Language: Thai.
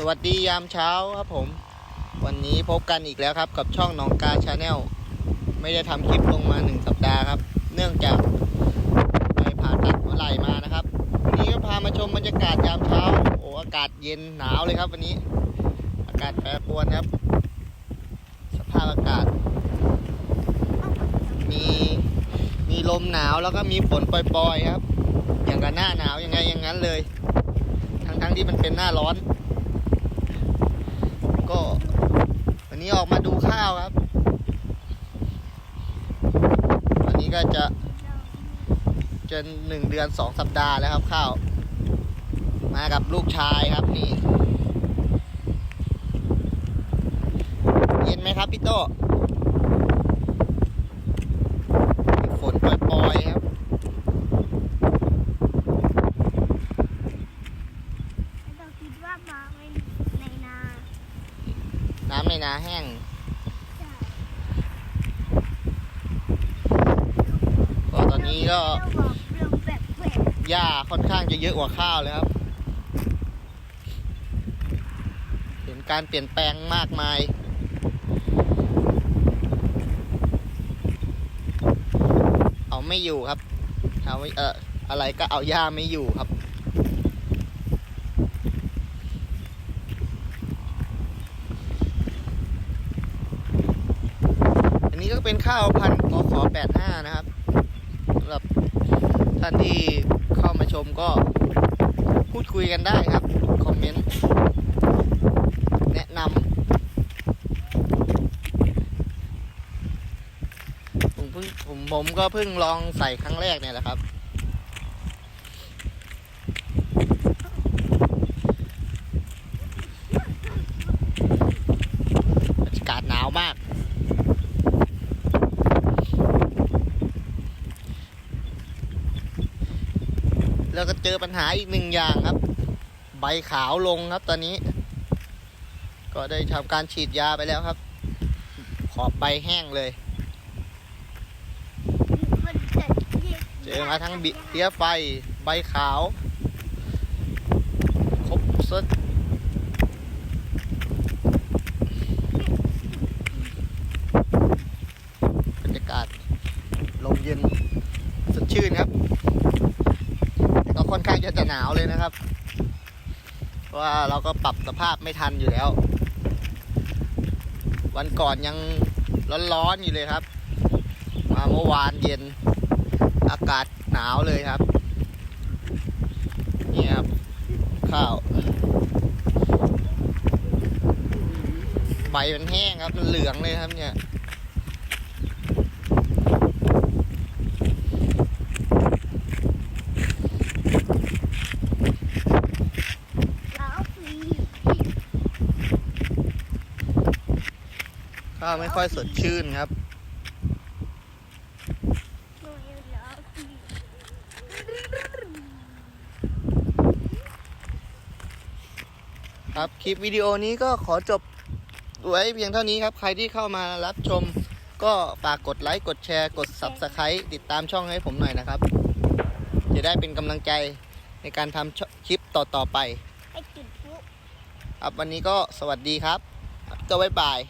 สวัสดียามเช้าครับผม วันนี้พบกันอีกแล้วครับ กับช่องน้องกาชาแนลไม่ได้ทำคลิปลงมาหนึ่งสัปดาห์ครับ เนื่องจากไปผ่าตัดหัวไหล่มานะครับ วันนี้ก็พามาชมบรรยากาศยามเช้า โอ้อากาศเย็นหนาวเลยครับ วันนี้ อากาศแปรปรวนครับ สภาพอากาศ มีมีลมหนาวแล้วก็มีฝนปล่อยๆครับ อย่างกับหน้าหนาวยังไงอย่างนั้นเลย ทั้งๆที่มันเป็นหน้าร้อน ก็วั นี้ออกมาดูข้าวครับ วันนี้ก็จะจนหนึ่งเดือนสองสัปดาห์แล้วครับข้าว มากับลูกชายครับนี่ เย็นไหมครับพี่โตฝนปล่อยๆครับ เราคิดว่ามาไว้ในนา น้ำในาแห้งก็ตอนนี้ก็หญ้าค่อนข้างจะเยอะกว่าข้าวเลยครับ เห็นการเปลี่ยนแปลงมากมายเอาไม่อยู่ครับเอาไม่เอออะไรก็เอาหญ้าไม่อยู่ครับ อันนี้ก็ เป็นข้าวพันธุ์กขอ85นะครับสำหรับท่านที่เข้ามาชมก็พูดคุยกันได้ครับ คอมเมนต์ แนะนำผมเพิ่งผมผมก็เพิ่งลองใส่ครั้งแรกเนี่ยแหละครับอากาศหนาวมาก แล้วก็เจอปัญหาอีกหนึ่งอย่างครับ ใบขาวลงครับตอนนี้ ก็ได้ทำการฉีดยาไปแล้วครับ ขอบใบแห้งเลย เจอมาทั้งบิเพี้ยไฟ ใบขาว ครบเซตบรรยากาศลมเย็นสดชื่นครับ แต่ก็ค่อนข้างจะจะ หนาวเลยนะครับ เพราะว่าเราก็ปรับสภาพไม่ทันอยู่แล้ว วันก่อนยังร้อนๆอยู่เลยครับ มาเมื่อวานเย็น อากาศหนาวเลยครับ นี่ครับ ข้าวใบมันแห้งครับ มันเหลืองเลยครับเนี่ย แล้วฟรี ข้าวไม่ค่อยสดชื่นครับ ครับคลิปวิดีโอนี้ก็ขอจบไว้เพียงเท่านี้ครับ ใครที่เข้ามารับชม ก็ฝากกดไลค์ กดแชร์ กด Subscribe ติดตามช่องให้ผมหน่อยนะครับ จะได้เป็นกำลังใจในการทำคลิปต่อ ๆ ไปให้จุดพุครับวันนี้ก็สวัสดีครับ ก็บ๊ายบาย